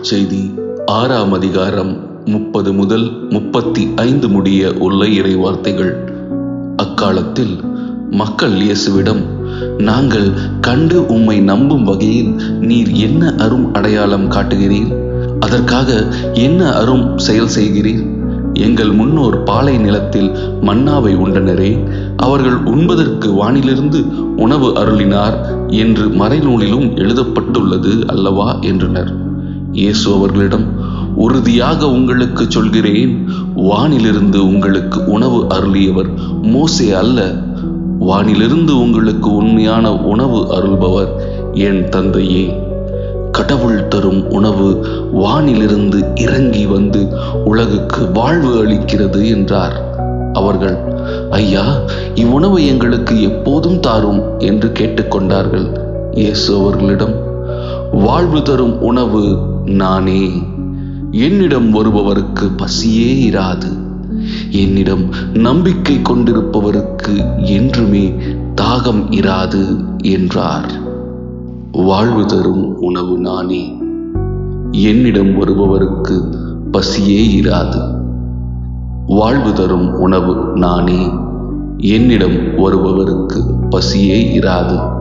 செய்தி ஆறாம் அதிகாரம் முப்பது முதல் முப்பத்தி ஐந்து முடிய உள்ள இறை வார்த்தைகள் அக்காலத்தில் மக்கள் இயேசுவிடம் நாங்கள் கண்டு உம்மை நம்பும் வகையில் நீர் என்ன அரும் அடையாளம் காட்டுகிறீர்? அதற்காக என்ன அரும் செயல் செய்கிறீர்? எங்கள் முன்னோர் பாலை நிலத்தில் மன்னாவை உண்டனரே அவர்கள் உண்பதற்கு வானிலிருந்து உணவு அருளினார் என்று மறைநூலிலும் எழுதப்பட்டுள்ளது அல்லவா? என்றனர். இயேசு அவர்களிடம் உறுதியாக உங்களுக்கு சொல்கிறேன் வானிலிருந்து உங்களுக்கு உணவு அருளியவர் மோசே அல்ல. வானிலிருந்து உங்களுக்கு உண்மையான உணவு அருள்பவர் என் தந்தையே. கடவுள் தரும் உணவு வானிலிருந்து இறங்கி வந்து உலகுக்கு வாழ்வு அளிக்கிறது என்றார். அவர்கள் ஐயா இவ்வுணவை எங்களுக்கு எப்போதும் தாரும் என்று கேட்டுக்கொண்டார்கள். இயேசு அவர்களிடம் வாழ்வு தரும் உணவு நானே. என்னிடம் வருபவருக்கு பசியே இராது. என்னிடம் நம்பிக்கை கொண்டிருப்பவருக்கு என்றுமே தாகம் இராது என்றார். வாழ்வு தரும் உணவு நானே. என்னிடம் வருபவருக்கு பசியே இராது. வாழ்வு தரும் உணவு நானே. என்னிடம் வருபவருக்கு பசியே இராது.